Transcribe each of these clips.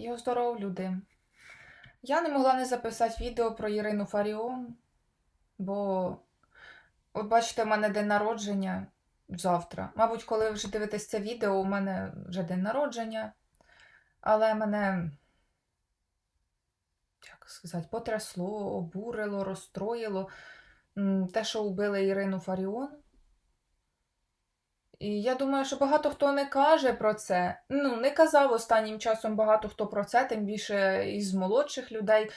Його здоров, люди. Я не могла не записати відео про Ірину Фаріон, бо, от бачите, в мене день народження завтра. Мабуть, коли ви вже дивитесь це відео, у мене вже день народження, але мене, як сказати, потрясло, обурило, розстроїло те, що вбили Ірину Фаріон. І я думаю, що багато хто не каже про це. Ну, не казав останнім часом багато хто про це, тим більше із молодших людей.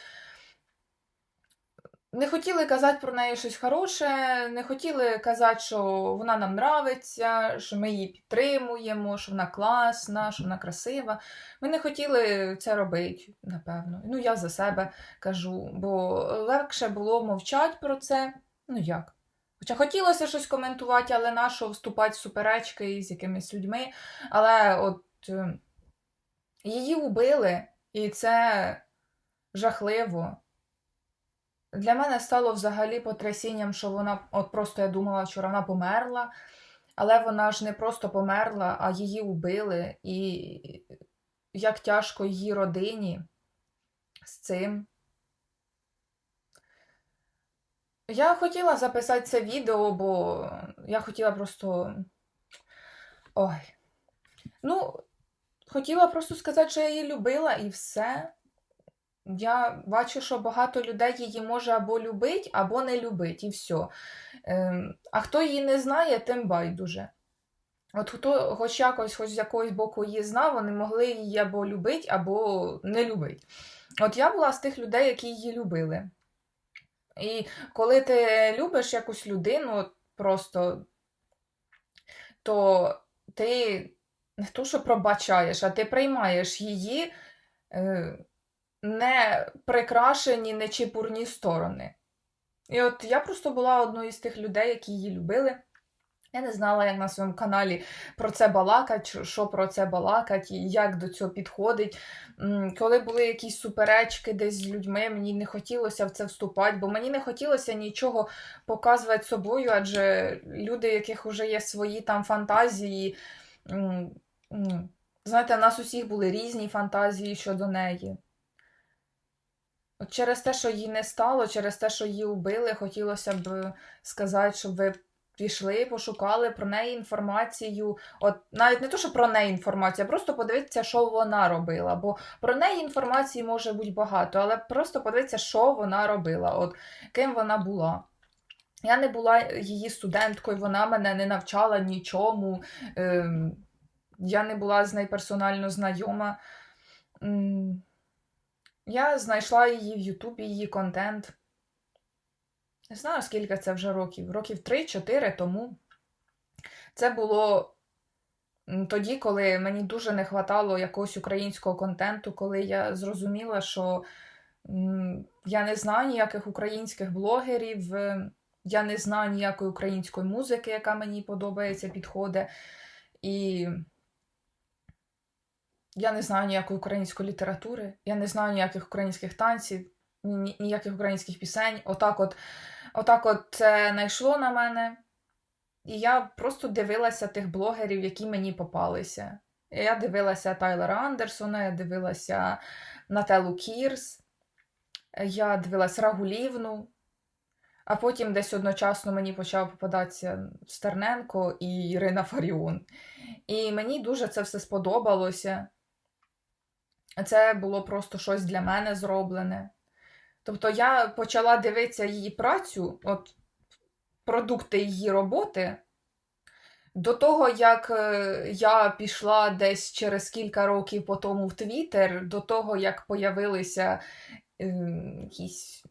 Не хотіли казати про неї щось хороше, не хотіли казати, що вона нам нравиться, що ми її підтримуємо, що вона класна, що вона красива. Ми не хотіли це робити, напевно. Ну, я за себе кажу, бо легше було мовчати про це. Ну як? Хоча хотілося щось коментувати, але нащо вступати в суперечки з якимись людьми. Але от е, її убили, і це жахливо. Для мене стало взагалі потрясінням, що вона, от просто я думала, що вона померла, але вона ж не просто померла, а її убили. І як тяжко її родині з цим. Я хотіла записати це відео, бо я хотіла просто. Ой. Ну, хотіла просто сказати, що я її любила і все. Я бачу, що багато людей її може або любить, або не любить, і все. Ем, а хто її не знає, тим байдуже. От хто хоч якось, хоч з якогось боку її знав, вони могли її або любити, або не любити. От я була з тих людей, які її любили. І коли ти любиш якусь людину просто, то ти не то, що пробачаєш, а ти приймаєш її е, не прикрашені, не чепурні сторони. І от я просто була одною з тих людей, які її любили. Я не знала, як на своєму каналі про це балакати, що про це балакати, і як до цього підходить. Коли були якісь суперечки десь з людьми, мені не хотілося в це вступати, бо мені не хотілося нічого показувати собою, адже люди, у яких вже є свої там фантазії. Знаєте, в нас усіх були різні фантазії щодо неї. От через те, що її не стало, через те, що її вбили, хотілося б сказати, щоб ви пішли, пошукали про неї інформацію. От навіть не то, що про неї інформація, а просто подивитися, що вона робила. Бо про неї інформації може бути багато, але просто подивитися, що вона робила, от ким вона була. Я не була її студенткою, вона мене не навчала нічому. Ем, я не була з нею персонально знайома. Я знайшла її в Ютубі, її контент. Не знаю, скільки це вже років. Років 3-4 тому. Це було тоді, коли мені дуже не хватало якогось українського контенту, коли я зрозуміла, що я не знаю ніяких українських блогерів, е, я не знаю ніякої української музики, яка мені подобається, підходить. І я не знаю ніякої української літератури, я не знаю ніяких українських танців, ніяких українських пісень. Отак от, отак от це найшло на мене. І я просто дивилася тих блогерів, які мені попалися. Я дивилася Тайлера Андерсона, я дивилася Нателу Кірс, я дивилася Рагулівну, а потім десь одночасно мені почав попадатися Стерненко і Ірина Фаріон. І мені дуже це все сподобалося. Це було просто щось для мене зроблене. Тобто я почала дивитися її працю, от продукти її роботи, до того, як е, я пішла десь через кілька років по тому в Твіттер, до того, як появилися е, якісь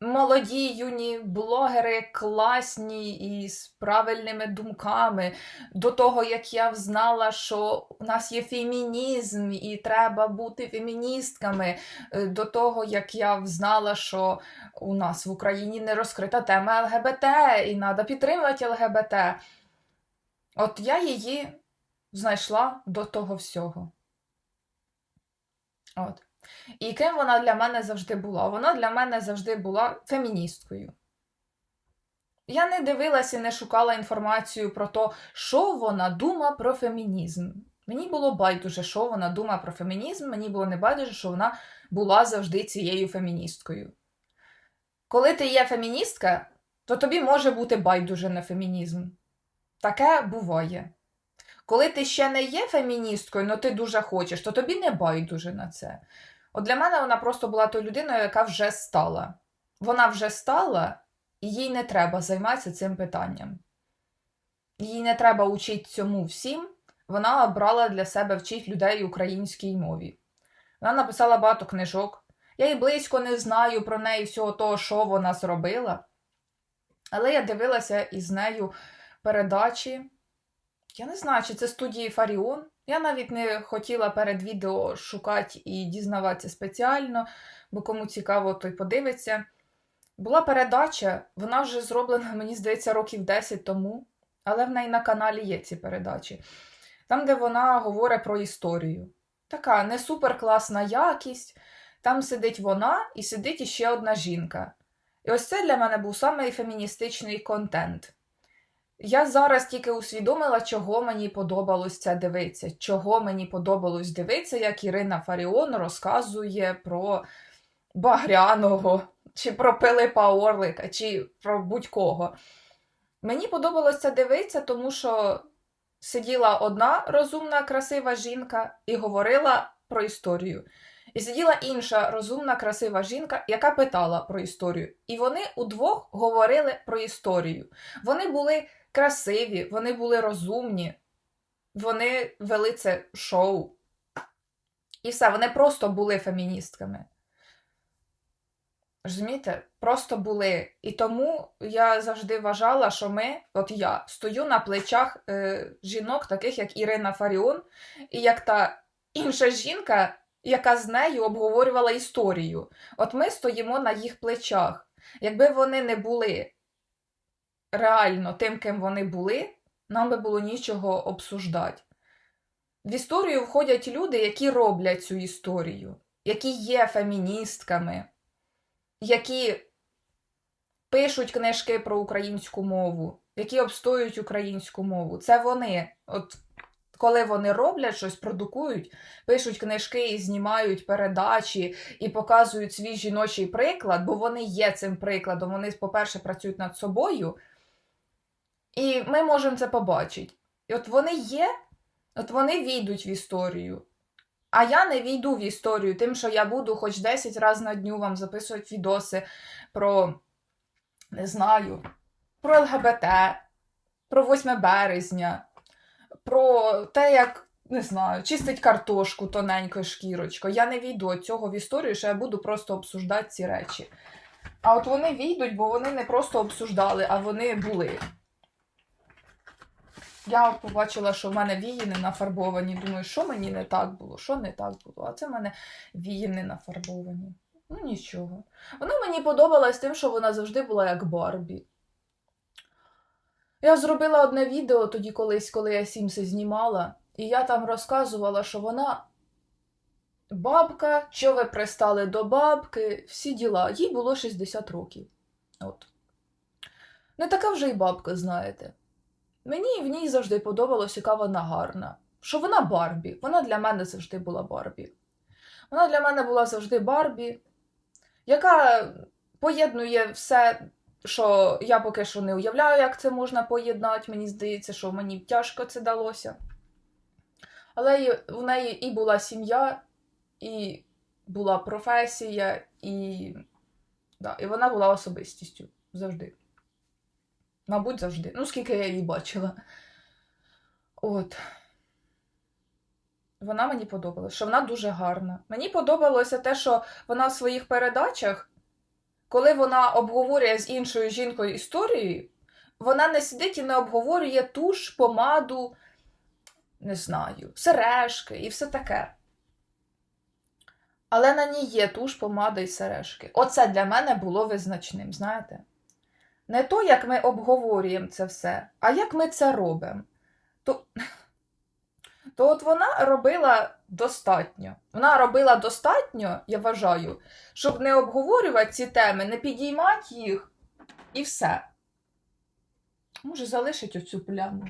молоді юні блогери, класні і з правильними думками, до того, як я взнала, що у нас є фемінізм і треба бути феміністками, е, до того, як я взнала, що у нас в Україні не розкрита тема ЛГБТ, і треба підтримувати ЛГБТ. От я її знайшла до того всього. От. І ким вона для мене завжди була? Вона для мене завжди була феміністкою. Я не дивилася і не шукала інформацію про те, що вона думає про фемінізм. Мені було байдуже, що вона думає про фемінізм, мені було не байдуже, що вона була завжди цією феміністкою. Коли ти є феміністка, то тобі може бути байдуже на фемінізм. Таке буває. Коли ти ще не є феміністкою, але ти дуже хочеш, то тобі не байдуже на це. От для мене вона просто була тою людиною, яка вже стала. Вона вже стала, і їй не треба займатися цим питанням. Їй не треба учити цьому всім. Вона обрала для себе вчити людей українській мові. Вона написала багато книжок. Я і близько не знаю про неї всього того, що вона зробила. Але я дивилася із нею передачі. Я не знаю, чи це студії Фаріон. Я навіть не хотіла перед відео шукати і дізнаватися спеціально, бо кому цікаво, той подивиться. Була передача, вона вже зроблена, мені здається, років 10 тому, але в неї на каналі є ці передачі. Там, де вона говорить про історію. Така не суперкласна якість. Там сидить вона і сидить іще одна жінка. І ось це для мене був самий феміністичний контент. Я зараз тільки усвідомила, чого мені подобалось це дивитися, чого мені подобалось дивитися, як Ірина Фаріон розказує про Багряного, чи про Пилипа Орлика, чи про будь-кого. Мені подобалось це дивитися, тому що сиділа одна розумна, красива жінка і говорила про історію. І сиділа інша розумна, красива жінка, яка питала про історію. І вони удвох говорили про історію. Вони були красиві, вони були розумні, вони вели це шоу. І все, вони просто були феміністками. Розумієте? Просто були. І тому я завжди вважала, що ми, от я, стою на плечах е, жінок, таких як Ірина Фаріон, і як та інша жінка, яка з нею обговорювала історію. От ми стоїмо на їх плечах. Якби вони не були реально тим, ким вони були, нам би було нічого обсуждати. В історію входять люди, які роблять цю історію, які є феміністками, які пишуть книжки про українську мову, які обстоюють українську мову. Це вони. От коли вони роблять щось, продукують, пишуть книжки і знімають передачі і показують свій жіночий приклад, бо вони є цим прикладом. Вони, по-перше, працюють над собою, і ми можемо це побачити. І от вони є, от вони війдуть в історію. А я не війду в історію, тим, що я буду хоч 10 разів на дню вам записувати відоси про, не знаю, про ЛГБТ, про 8 березня, про те, як, не знаю, чистить картошку тоненькою шкірочкою. Я не війду цього в історію, що я буду просто обсуждати ці речі. А от вони війдуть, бо вони не просто обсуждали, а вони були. Я побачила, що в мене вії не нафарбовані. Думаю, що мені не так було, що не так було. А це в мене вії не нафарбовані. Ну нічого. Вона мені подобалась тим, що вона завжди була як Барбі. Я зробила одне відео тоді колись, коли я Сімси знімала, і я там розказувала, що вона бабка, що ви пристали до бабки, всі діла. Їй було 60 років. От. Не така вже й бабка, знаєте. Мені в ній завжди подобалось, яка вона гарна. Що вона Барбі. Вона для мене завжди була Барбі. Вона для мене була завжди Барбі, яка поєднує все, що я поки що не уявляю, як це можна поєднати. Мені здається, що мені тяжко це далося. Але в неї і була сім'я, і була професія, і, да, і вона була особистістю завжди. Мабуть, завжди. Ну, скільки я її бачила. От. Вона мені подобалась, що вона дуже гарна. Мені подобалося те, що вона в своїх передачах, коли вона обговорює з іншою жінкою історію, вона не сидить і не обговорює туш, помаду, не знаю, сережки і все таке. Але на ній є туш, помада і сережки. Оце для мене було визначним, знаєте? Не то, як ми обговорюємо це все, а як ми це робимо. То, то от вона робила достатньо. Вона робила достатньо, я вважаю, щоб не обговорювати ці теми, не підіймати їх і все. Може, залишить оцю пляму.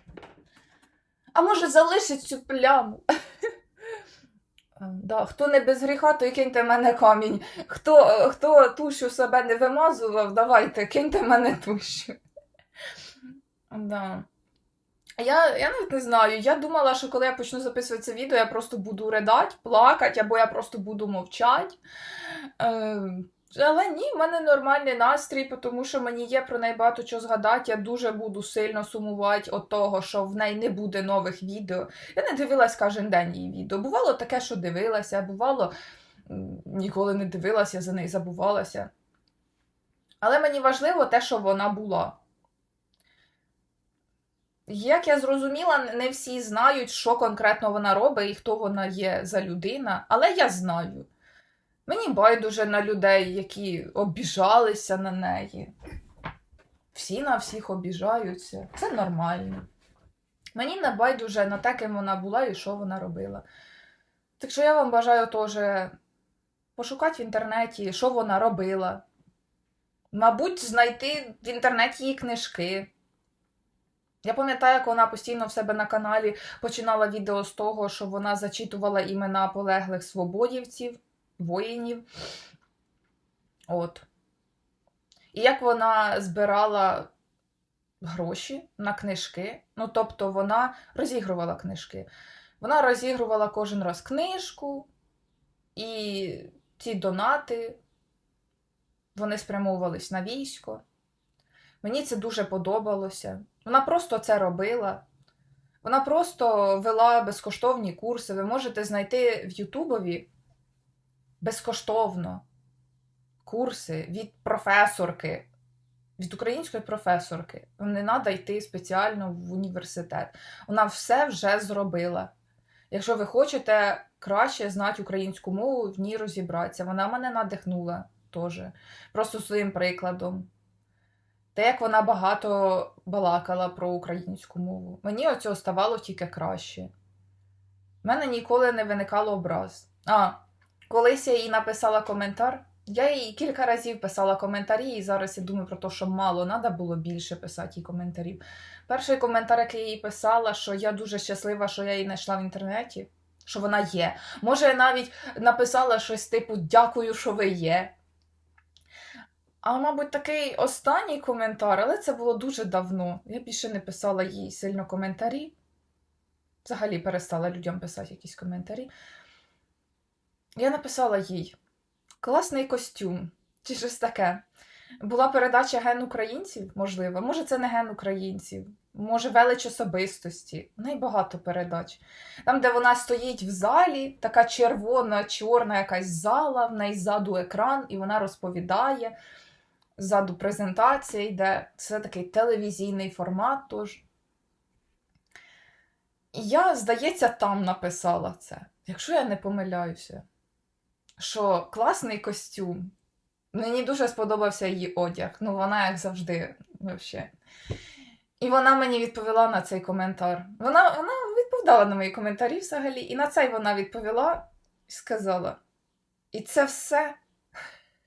А може залишить цю пляму? Да, хто не без гріха, то й киньте мене камінь. Хто, хто тушу себе не вимазував, давайте, киньте мене тушу. Да. Я, я навіть не знаю. Я думала, що коли я почну записувати це відео, я просто буду ридати, плакати, або я просто буду мовчати. Е, але ні, в мене нормальний настрій, тому що мені є про неї багато чого згадати. Я дуже буду сильно сумувати від того, що в неї не буде нових відео. Я не дивилась кожен день її відео. Бувало таке, що дивилася, бувало ніколи не дивилася, за неї забувалася. Але мені важливо те, що вона була. Як я зрозуміла, не всі знають, що конкретно вона робить і хто вона є за людина, але я знаю. Мені байдуже на людей, які обіжалися на неї. Всі на всіх обіжаються. Це нормально. Мені не байдуже на те, ким вона була і що вона робила. Так що я вам бажаю теж пошукати в інтернеті, що вона робила. Мабуть, знайти в інтернеті її книжки. Я пам'ятаю, як вона постійно в себе на каналі починала відео з того, що вона зачитувала імена полеглих свободівців, воїнів. От. І як вона збирала гроші на книжки. Ну, тобто, вона розігрувала книжки. Вона розігрувала кожен раз книжку, і ці донати вони спрямовувались на військо. Мені це дуже подобалося. Вона просто це робила. Вона просто вела безкоштовні курси. Ви можете знайти в Ютубові безкоштовно курси від професорки, від української професорки. Не треба йти спеціально в університет. Вона все вже зробила. Якщо ви хочете краще знати українську мову, в ній розібратися. Вона мене надихнула теж. Просто своїм прикладом. Те, як вона багато балакала про українську мову. Мені оцього ставало тільки краще. У мене ніколи не виникало образ. А, колись я їй написала коментар. Я їй кілька разів писала коментарі, і зараз я думаю про те, що мало, треба було більше писати їй коментарів. Перший коментар, який я їй писала, що я дуже щаслива, що я її знайшла в інтернеті, що вона є. Може, я навіть написала щось типу Дякую, що ви є. А, мабуть, такий останній коментар, але це було дуже давно. Я більше не писала їй сильно коментарі. Взагалі перестала людям писати якісь коментарі. Я написала їй класний костюм, чи щось таке. Була передача ген українців, можливо. Може, це не ген українців, може, велич особистості. В неї багато передач. Там, де вона стоїть в залі, така червона, чорна якась зала, в неї ззаду екран, і вона розповідає. Ззаду презентація йде. Це такий телевізійний формат. Тож. Я, здається, там написала це, якщо я не помиляюся, що класний костюм. Мені дуже сподобався її одяг. Ну, вона, як завжди, взагалі. І вона мені відповіла на цей коментар. Вона, вона відповідала на мої коментарі взагалі, і на цей вона відповіла і сказала: І це все.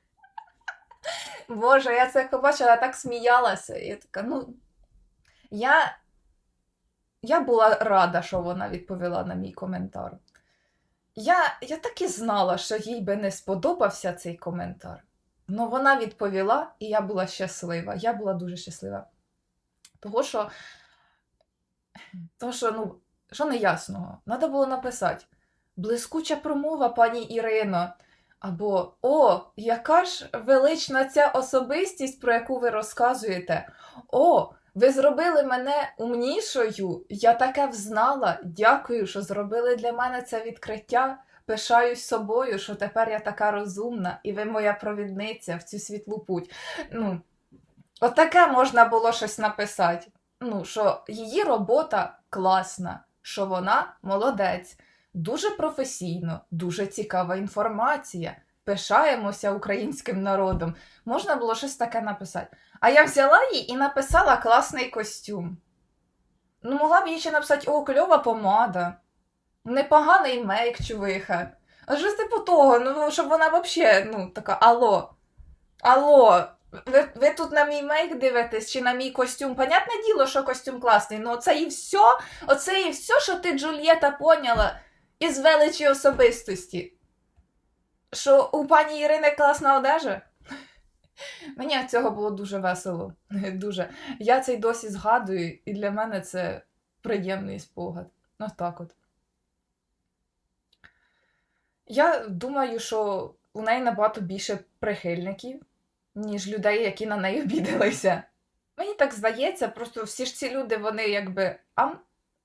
Боже, я це побачила, я так сміялася. Я така, ну, я, я була рада, що вона відповіла на мій коментар. Я, я так і знала, що їй би не сподобався цей коментар. Ну, вона відповіла, і я була щаслива. Я була дуже щаслива. Того, що, того, що ну, що неясного? Треба було написати: блискуча промова, пані Ірино. Або О, яка ж велична ця особистість, про яку ви розказуєте. О, ви зробили мене умнішою. Я таке взнала. Дякую, що зробили для мене це відкриття. Пишаюсь собою, що тепер я така розумна, і ви моя провідниця в цю світлу путь. Ну, Отаке можна було щось написати. Ну, що її робота класна, що вона молодець, дуже професійно, дуже цікава інформація. Пишаємося українським народом. Можна було щось таке написати. А я взяла її і написала класний костюм. Ну, могла б їй ще написати: о, кльова помада, непоганий мейк, чувиха. А щось типу того, ну, щоб вона взагалі, ну, така, алло, алло, Ви, ви тут на мій мейк дивитесь чи на мій костюм? Понятне діло, що костюм класний, ну оце і все, оце і все, що ти, Джульєта, поняла із величі особистості. Що у пані Ірини класна одежа? Мені цього було дуже весело. Дуже. Я цей досі згадую, і для мене це приємний спогад. Ну так от. Я думаю, що у неї набагато більше прихильників, ніж людей, які на неї обідалися. Мені так здається, просто всі ж ці люди, вони якби ам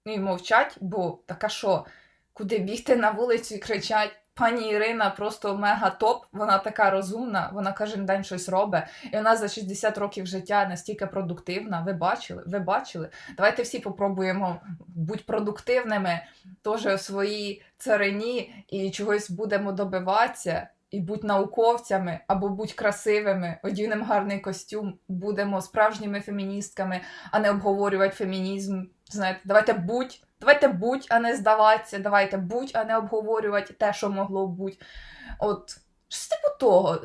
і мовчать, бо така що, куди бігти на вулицю і кричать. Пані Ірина просто мега топ, вона така розумна, вона кожен день щось робить, і вона за 60 років життя настільки продуктивна. Ви бачили? Ви бачили? Давайте всі попробуємо бути продуктивними теж у своїй царині і чогось будемо добиватися, і будь науковцями або будь красивими, одінемо гарний костюм, будемо справжніми феміністками, а не обговорювати фемінізм. Знаєте, давайте будь, давайте будь, а не здаватися, давайте будь, а не обговорювати те, що могло бути. От, щось типу того.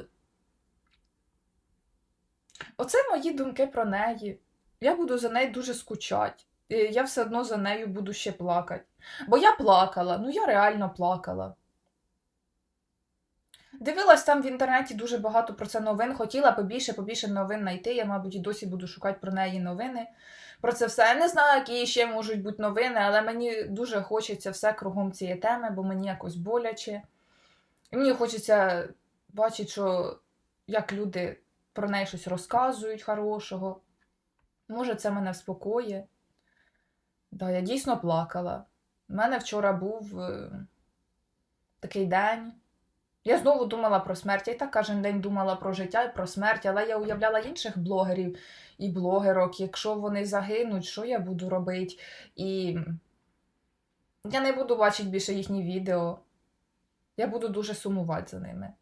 Оце мої думки про неї. Я буду за нею дуже скучати. Я все одно за нею буду ще плакати. Бо я плакала, ну я реально плакала. Дивилась там в інтернеті дуже багато про це новин. Хотіла побільше, побільше новин знайти. Я, мабуть, і досі буду шукати про неї новини. Про це все. Я не знаю, які ще можуть бути новини, але мені дуже хочеться все кругом цієї теми, бо мені якось боляче. І мені хочеться бачити, що як люди про неї щось розказують хорошого. Може, це мене вспокоє. Да, я дійсно плакала. У мене вчора був е, такий день. Я знову думала про смерть. Я і так кожен день думала про життя і про смерть, але я уявляла інших блогерів і блогерок. Якщо вони загинуть, що я буду робити? І я не буду бачити більше їхні відео. Я буду дуже сумувати за ними.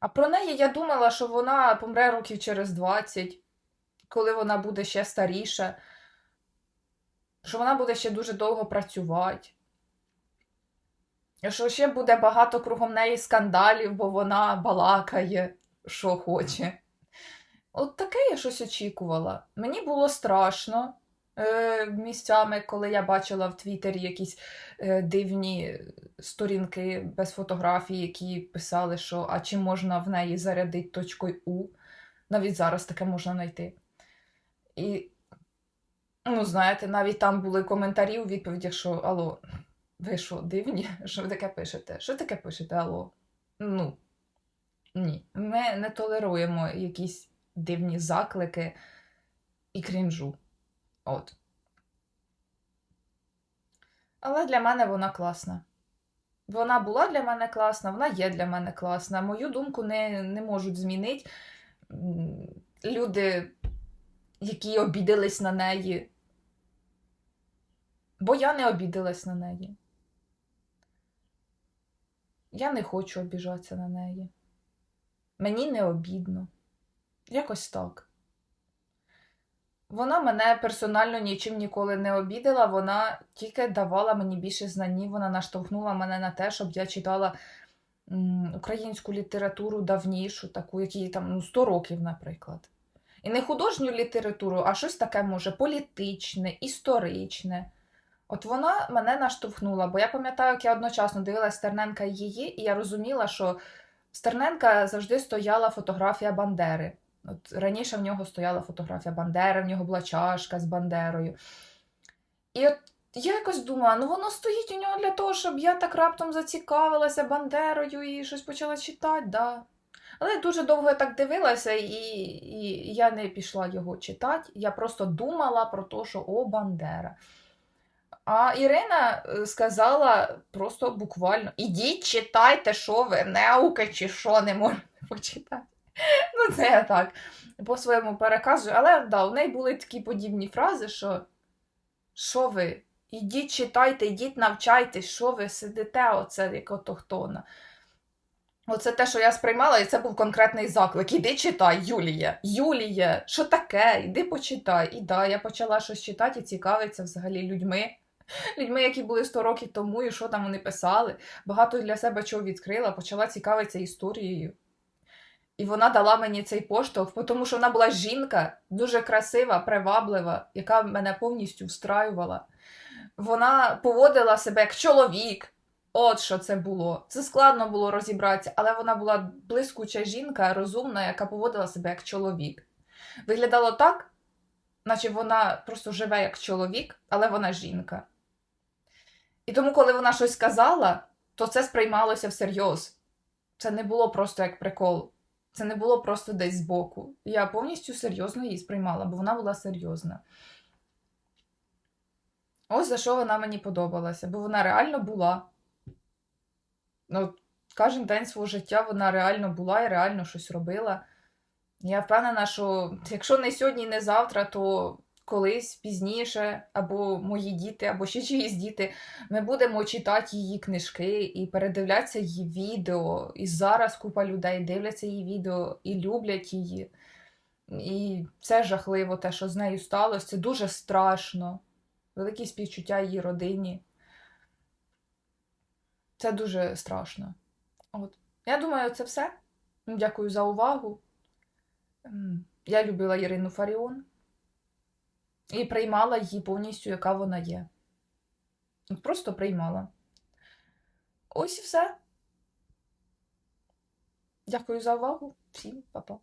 А про неї я думала, що вона помре років через 20, коли вона буде ще старіша, що вона буде ще дуже довго працювати. Що ще буде багато кругом неї скандалів, бо вона балакає, що хоче. От таке я щось очікувала. Мені було страшно е, місцями, коли я бачила в Твіттері якісь е, дивні сторінки без фотографій, які писали, що а чи можна в неї зарядити точкою У. Навіть зараз таке можна знайти. І, ну, знаєте, навіть там були коментарі у відповідях, що алло, ви що, дивні? Що ви таке пишете? Що таке пишете, алло? Ну, ні. Ми не толеруємо якісь дивні заклики і крінжу. От. Але для мене вона класна. Вона була для мене класна, вона є для мене класна. Мою думку не, не можуть змінити люди, які обідались на неї. Бо я не обідалась на неї. Я не хочу обіжатися на неї. Мені не обідно. Якось так. Вона мене персонально нічим ніколи не обідала, вона тільки давала мені більше знань, вона наштовхнула мене на те, щоб я читала українську літературу давнішу, таку, якій там ну, 100 років, наприклад. І не художню літературу, а щось таке, може, політичне, історичне. От вона мене наштовхнула, бо я пам'ятаю, як я одночасно дивилась Стерненка і її, і я розуміла, що в Стерненка завжди стояла фотографія Бандери. От раніше в нього стояла фотографія Бандери, в нього була чашка з Бандерою. І от я якось думала, ну воно стоїть у нього для того, щоб я так раптом зацікавилася Бандерою і щось почала читати, да. Але дуже довго я так дивилася, і, і я не пішла його читати. Я просто думала про те, що о, Бандера. А Ірина е, сказала просто буквально: ідіть, читайте, що ви, наука чи що не можете почитати. Ну, це я так по-своєму переказую. Але да, у неї були такі подібні фрази, що що ви? Ідіть, читайте, ідіть, навчайтесь, що ви сидите, оце як отохтона. Оце те, що я сприймала, і це був конкретний заклик. Іди читай, Юлія, Юлія, що таке? Іди почитай. І да, я почала щось читати і цікавитися взагалі людьми. Людьми, які були 100 років тому, і що там вони писали. Багато для себе чого відкрила, почала цікавитися історією. І вона дала мені цей поштовх, тому що вона була жінка, дуже красива, приваблива, яка мене повністю встраювала. Вона поводила себе як чоловік. От що це було. Це складно було розібратися, але вона була блискуча жінка, розумна, яка поводила себе як чоловік. Виглядало так, наче вона просто живе як чоловік, але вона жінка. І тому, коли вона щось сказала, то це сприймалося всерйоз. Це не було просто як прикол. Це не було просто десь збоку. Я повністю серйозно її сприймала, бо вона була серйозна. Ось за що вона мені подобалася, бо вона реально була. Ну, кожен день свого життя вона реально була і реально щось робила. Я впевнена, що якщо не сьогодні, не завтра, то колись пізніше, або мої діти, або ще чиїсь діти, ми будемо читати її книжки і передивлятися її відео. І зараз купа людей дивляться її відео і люблять її. І це жахливо, те, що з нею сталося. Це дуже страшно. Великі співчуття її родині. Це дуже страшно. От. Я думаю, це все. Дякую за увагу. Я любила Ірину Фаріон і приймала її повністю, яка вона є. Просто приймала. Ось і все. Дякую за увагу. Всім па-па.